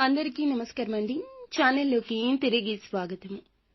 అందరికీ నమస్కారమండి. ఛానల్లోకి తిరిగి స్వాగతం.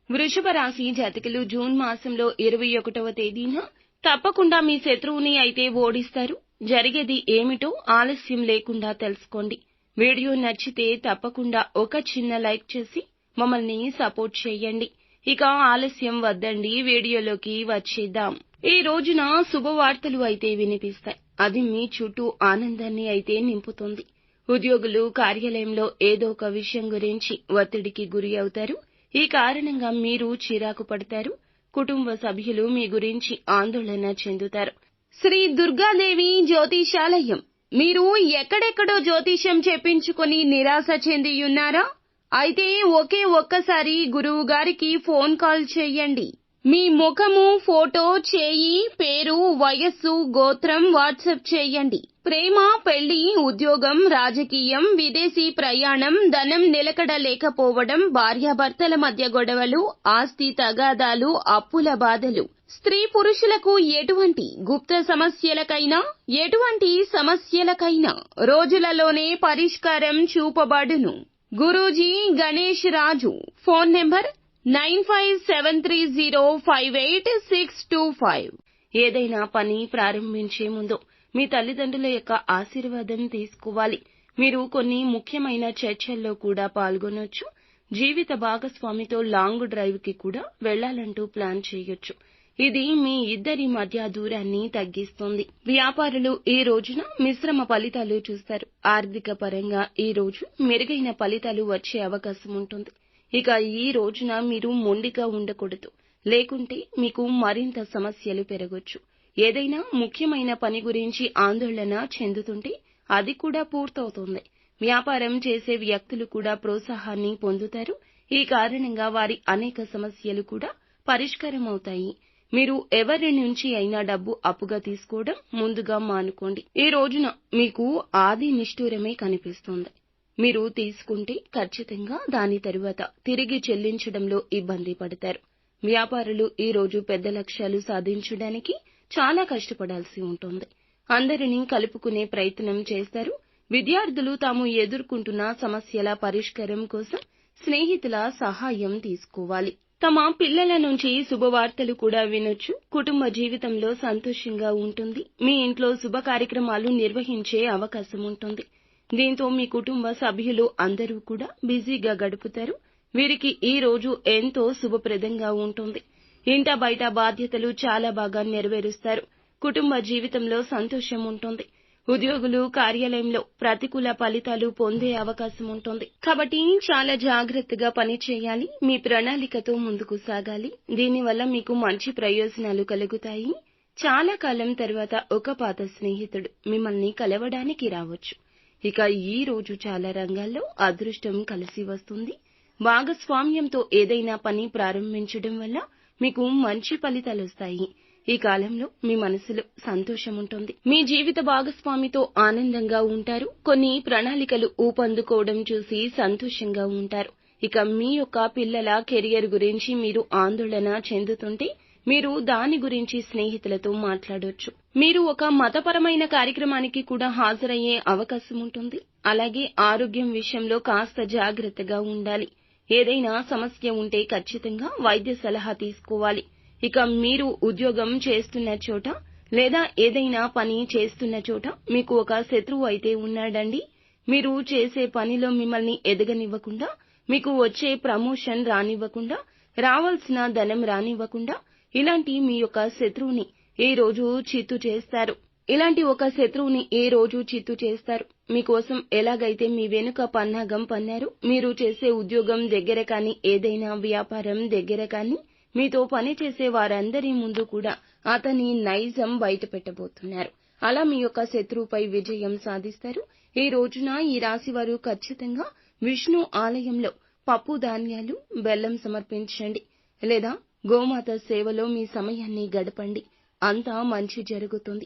వృషభ రాశి జాతకులు జూన్ మాసంలో ఇరవై ఒకటవ తేదీన తప్పకుండా మీ శత్రువుని అయితే ఓడిస్తారు. జరిగేది ఏమిటో ఆలస్యం లేకుండా తెలుసుకోండి. వీడియో నచ్చితే తప్పకుండా ఒక చిన్న లైక్ చేసి మమ్మల్ని సపోర్ట్ చేయండి. ఇక ఆలస్యం వద్దండి వీడియోలోకి వచ్చేద్దాం. ఈ రోజున శుభవార్తలు అయితే వినిపిస్తాయి. అది మీ చుట్టూ ఆనందాన్ని అయితే నింపుతుంది. ఉద్యోగులు కార్యాలయంలో ఏదో ఒక విషయం గురించి ఒత్తిడికి గురి అవుతారు. ఈ కారణంగా మీరు చిరాకు పడతారు. కుటుంబ సభ్యులు మీ గురించి ఆందోళన చెందుతారు. శ్రీ దుర్గాదేవి జ్యోతిషాలయం. మీరు ఎక్కడెక్కడో జ్యోతిషం చెప్పించుకుని నిరాశ చెంది ఉన్నారా అయితే ఒకే ఒక్కసారి గురువు గారికి ఫోన్ కాల్ చేయండి. మీ ముఖము ఫోటో చేయి పేరు వయస్సు గోత్రం వాట్సాప్ చేయండి. ప్రేమ పెళ్ళి ఉద్యోగం రాజకీయం విదేశీ ప్రయాణం ధనం నిలకడ లేకపోవడం భార్యాభర్తల మధ్య గొడవలు ఆస్తి తగాదాలు అప్పుల బాధలు. స్త్రీ పురుషులకు ఎటువంటి గుప్త సమస్యలకైనా ఎటువంటి సమస్యలకైనా రోజులలోనే పరిష్కారం చూపబడును. Guruji Ganesh Raju phone number nine five seven three zero five eight six two five. ఏదైనా పని ప్రారంభించే ముందు మీ తల్లిదండ్రుల యొక్క ఆశీర్వాదం తీసుకోవాలి. మీరు కొన్ని ముఖ్యమైన చర్చల్లో కూడా పాల్గొనొచ్చు. జీవిత భాగస్వామితో లాంగ్ డ్రైవ్కి కూడా వెళ్ళాలంటూ ప్లాన్ చేయొచ్చు. ఇది మీ ఇద్దరి మధ్య దూరాన్ని తగ్గిస్తుంది. వ్యాపారులు ఈ రోజున మిశ్రమ ఫలితాలు చూస్తారు. ఆర్థిక పరంగా ఈ రోజు మెరుగైన ఫలితాలు వచ్చే అవకాశం ఉంటుంది. ఇక ఈ రోజున మీరు మొండిగా ఉండకూడదు. లేకుంటే మీకు మరింత సమస్యలు పెరగొచ్చు. ఏదైనా ముఖ్యమైన పని గురించి ఆందోళన చెందుతుంటే అది కూడా పూర్తవుతుంది. వ్యాపారం చేసే వ్యక్తులు కూడా ప్రోత్సాహాన్ని పొందుతారు. ఈ కారణంగా వారి అనేక సమస్యలు కూడా పరిష్కారం అవుతాయి మీరు ఎవరి నుంచి అయినా డబ్బు అప్పుగా తీసుకోవడం ముందుగా మానుకోండి. ఈ రోజున మీకు ఆది నిష్ఠూరమే కనిపిస్తుంది. మీరు తీసుకుంటే ఖచ్చితంగా దాని తరువాత తిరిగి చెల్లించడంలో ఇబ్బంది పడతారు. వ్యాపారులు ఈ రోజు పెద్ద లక్ష్యాలు సాధించడానికి చాలా కష్టపడాల్సి ఉంటుంది. అందరినీ కలుపుకునే ప్రయత్నం చేస్తారు. విద్యార్థులు తాము ఎదుర్కొంటున్న సమస్యల పరిష్కారం కోసం స్నేహితుల సహాయం తీసుకోవాలి. తమ పిల్లల నుంచి శుభవార్తలు కూడా వినొచ్చు. కుటుంబ జీవితంలో సంతోషంగా ఉంటుంది. మీ ఇంట్లో శుభ కార్యక్రమాలు నిర్వహించే అవకాశం ఉంటుంది. దీంతో మీ కుటుంబ సభ్యులు అందరూ కూడా బిజీగా గడుపుతారు. వీరికి ఈ రోజు ఎంతో శుభప్రదంగా ఉంటుంది. ఇంట బయట బాధ్యతలు చాలా బాగా నెరవేరుస్తారు. కుటుంబ జీవితంలో సంతోషం ఉంటుంది. ఉద్యోగులు కార్యాలయంలో ప్రతికూల ఫలితాలు పొందే అవకాశం ఉంటుంది. కాబట్టి చాలా జాగ్రత్తగా పని చేయాలి. మీ ప్రణాళికతో ముందుకు సాగాలి. దీనివల్ల మీకు మంచి ప్రయోజనాలు కలుగుతాయి. చాలా కాలం తర్వాత ఒక పాత స్నేహితుడు మిమ్మల్ని కలవడానికి రావచ్చు. ఇక ఈ రోజు చాలా రంగాల్లో అదృష్టం కలిసి వస్తుంది. భాగస్వామ్యంతో ఏదైనా పని ప్రారంభించడం వల్ల మీకు మంచి ఫలితాలు వస్తాయి. ఈ కాలంలో మీ మనసులో సంతోషం ఉంటుంది. మీ జీవిత భాగస్వామితో ఆనందంగా ఉంటారు. కొన్ని ప్రణాళికలు ఊపందుకోవడం చూసి సంతోషంగా ఉంటారు. ఇక మీ యొక్క పిల్లల కెరియర్ గురించి మీరు ఆందోళన చెందుతుంటే మీరు దాని గురించి స్నేహితులతో మాట్లాడొచ్చు. మీరు ఒక మతపరమైన కార్యక్రమానికి కూడా హాజరయ్యే అవకాశం ఉంటుంది. అలాగే ఆరోగ్యం విషయంలో కాస్త జాగ్రత్తగా ఉండాలి. ఏదైనా సమస్య ఉంటే ఖచ్చితంగా వైద్య సలహా తీసుకోవాలి. ఇక మీరు ఉద్యోగం చేస్తున్న చోట లేదా ఏదైనా పని చేస్తున్న చోట మీకు ఒక శత్రువు అయితే ఉన్నాడండి. మీరు చేసే పనిలో మిమ్మల్ని ఎదగనివ్వకుండా మీకు వచ్చే ప్రమోషన్ రానివ్వకుండా రావాల్సిన ధనం రానివ్వకుండా ఇలాంటి మీ యొక్క శత్రువుని ఏ రోజు చిత్తు చేస్తారు? ఇలాంటి ఒక శత్రువుని ఏ రోజు చిత్తు చేస్తారు? మీకోసం ఎలాగైతే మీ వెనుక పన్నాగం పన్నారు మీరు చేసే ఉద్యోగం దగ్గర కానీ ఏదైనా వ్యాపారం దగ్గర కానీ మీతో పనిచేసే వారందరి ముందు కూడా అతని నైజం బయట పెట్టబోతున్నారు అలా మీ యొక్క శత్రువుపై విజయం సాధిస్తారు. ఈ రోజున ఈ రాశి వారు ఖచ్చితంగా విష్ణు ఆలయంలో పప్పు ధాన్యాలు బెల్లం సమర్పించండి. లేదా గోమాత సేవలో మీ సమయాన్ని గడపండి. అంతా మంచి జరుగుతుంది.